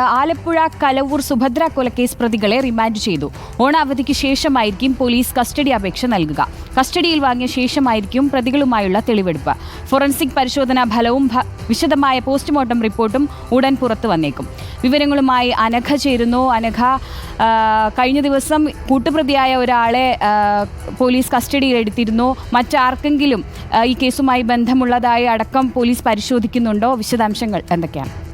ആലപ്പുഴ കലവൂർ സുഭദ്ര കൊലക്കേസ് പ്രതികളെ റിമാൻഡ് ചെയ്തു. ഓണാവധിക്ക് ശേഷമായിരിക്കും പോലീസ് കസ്റ്റഡി അപേക്ഷ നൽകുക. കസ്റ്റഡിയിൽ വാങ്ങിയ ശേഷമായിരിക്കും പ്രതികളുമായുള്ള തെളിവെടുപ്പ്. ഫോറൻസിക് പരിശോധനാ ഫലവും വിശദമായ പോസ്റ്റ്മോർട്ടം റിപ്പോർട്ടും ഉടൻ പുറത്തു വന്നേക്കും. വിവരങ്ങളുമായി അനഘ ചേരുന്നു. അനഘ കഴിഞ്ഞ ദിവസം കൂട്ടുപ്രതിയായ ഒരാളെ പോലീസ് കസ്റ്റഡിയിൽ എടുത്തിരുന്നു. മറ്റാർക്കെങ്കിലും ഈ കേസുമായി ബന്ധമുള്ളതായി അടക്കം പോലീസ് പരിശോധിക്കുന്നുണ്ടോ? വിശദാംശങ്ങൾ എന്തൊക്കെയാണ്?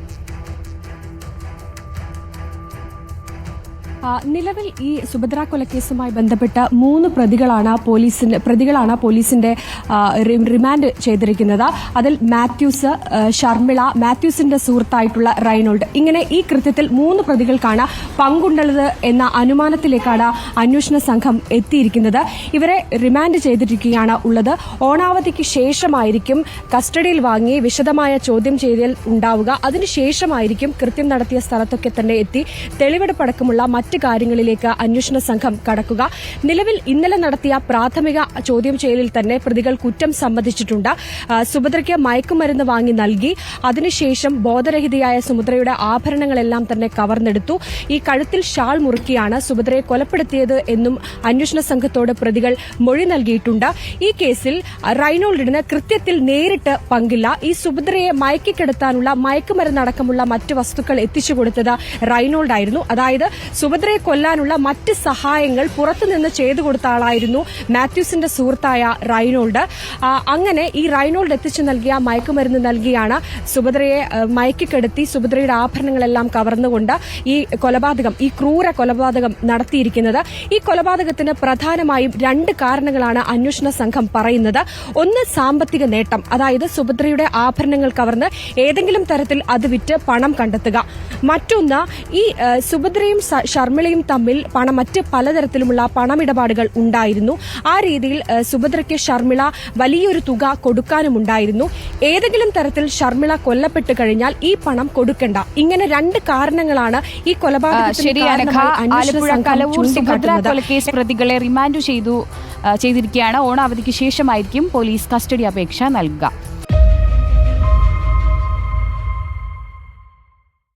നിലവിൽ ഈ സുഭദ്ര കൊലക്കേസുമായി ബന്ധപ്പെട്ട മൂന്ന് പ്രതികളാണ് പോലീസിന്റെ പ്രതികളാണ് പോലീസിന്റെ റിമാൻഡ് ചെയ്തിരിക്കുന്നത്. അതിൽ മാത്യൂസ് ഷർമിള മാത്യൂസിന്റെ സുഹൃത്തായിട്ടുള്ള റൈനോൾഡ്. ഇങ്ങനെ ഈ കൃത്യത്തിൽ മൂന്ന് പ്രതികൾക്കാണ് പങ്കുണ്ടുള്ളത് എന്ന അനുമാനത്തിലേക്കാണ് അന്വേഷണ സംഘം എത്തിയിരിക്കുന്നത്. ഇവരെ റിമാൻഡ് ചെയ്തിരിക്കുകയാണ് ഉള്ളത്. ഓണാവധിക്ക് ശേഷമായിരിക്കും കസ്റ്റഡിയിൽ വാങ്ങി വിശദമായ ചോദ്യം ചെയ്യൽ ഉണ്ടാവുക. അതിനുശേഷമായിരിക്കും കൃത്യം നടത്തിയ സ്ഥലത്തൊക്കെ തന്നെ എത്തി. തെളിവെടുപ്പടക്കമുള്ള മറ്റ് കാര്യങ്ങളിലേക്ക് അന്വേഷണ സംഘം കടക്കുക. നിലവിൽ ഇന്നലെ നടത്തിയ പ്രാഥമിക ചോദ്യം ചെയ്യലിൽ തന്നെ പ്രതികൾ കുറ്റം സമ്മതിച്ചിട്ടുണ്ട്. സുഭദ്രയ്ക്ക് മയക്കുമരുന്ന് വാങ്ങി നൽകി. അതിനുശേഷം ബോധരഹിതയായ സുഭദ്രയുടെ ആഭരണങ്ങളെല്ലാം തന്നെ കവർന്നെടുത്തു. ഈ കഴുത്തിൽ ഷാൾ മുറുക്കിയാണ് സുഭദ്രയെ കൊലപ്പെടുത്തിയത് എന്നും അന്വേഷണ സംഘത്തോട് പ്രതികൾ മൊഴി നൽകിയിട്ടുണ്ട്. ഈ കേസിൽ റൈനോൾഡിന് കൃത്യത്തിൽ നേരിട്ട് പങ്കില്ല. ഈ സുഭദ്രയെ മയക്കിക്കെടുത്താനുള്ള മയക്കുമരുന്നടക്കമുള്ള മറ്റ് വസ്തുക്കൾ എത്തിച്ചു കൊടുത്തത് റൈനോൾഡ് ആയിരുന്നു അതായത് സുഭദ്രയെ കൊല്ലാനുള്ള മറ്റ് സഹായങ്ങൾ പുറത്തുനിന്ന് ചെയ്തു കൊടുത്ത ആളായിരുന്നു മാത്യൂസിന്റെ സുഹൃത്തായ റൈനോൾഡ്. അങ്ങനെ ഈ റൈനോൾഡ് എത്തിച്ചു നൽകിയ മയക്കുമരുന്ന് നൽകിയാണ് സുഭദ്രയെ മയക്കിക്കെടുത്തി സുഭദ്രയുടെ ആഭരണങ്ങളെല്ലാം കവർന്നുകൊണ്ട് ഈ കൊലപാതകം ഈ ക്രൂര കൊലപാതകം നടത്തിയിരിക്കുന്നത്. ഈ കൊലപാതകത്തിന് പ്രധാനമായും രണ്ട് കാരണങ്ങളാണ് അന്വേഷണ സംഘം പറയുന്നത്. ഒന്ന് സാമ്പത്തിക നേട്ടം അതായത് സുഭദ്രയുടെ ആഭരണങ്ങൾ കവർന്ന് ഏതെങ്കിലും തരത്തിൽ അത് വിറ്റ് പണം കണ്ടെത്തുക. മറ്റൊന്ന് ഈ സുഭദ്രയും ഷർമിളയും തമ്മിൽ പണം മറ്റ് പലതരത്തിലുമുള്ള പണമിടപാടുകൾ ഉണ്ടായിരുന്നു. ആ രീതിയിൽ സുഭദ്രയ്ക്ക് ശർമ്മിള വലിയൊരു തുക കൊടുക്കാനുമുണ്ടായിരുന്നു. ഏതെങ്കിലും തരത്തിൽ ശർമ്മിള കൊല്ലപ്പെട്ട് കഴിഞ്ഞാൽ ഈ പണം കൊടുക്കണ്ട. ഇങ്ങനെ രണ്ട് കാരണങ്ങളാണ് ഈ കൊലപാതകത്തിന് പ്രതികളെ റിമാൻഡ് ചെയ്തു ചെയ്തിരിക്കുകയാണ്. ഓണാവധിക്ക് ശേഷമായിരിക്കും പോലീസ് കസ്റ്റഡി അപേക്ഷ നൽകുക.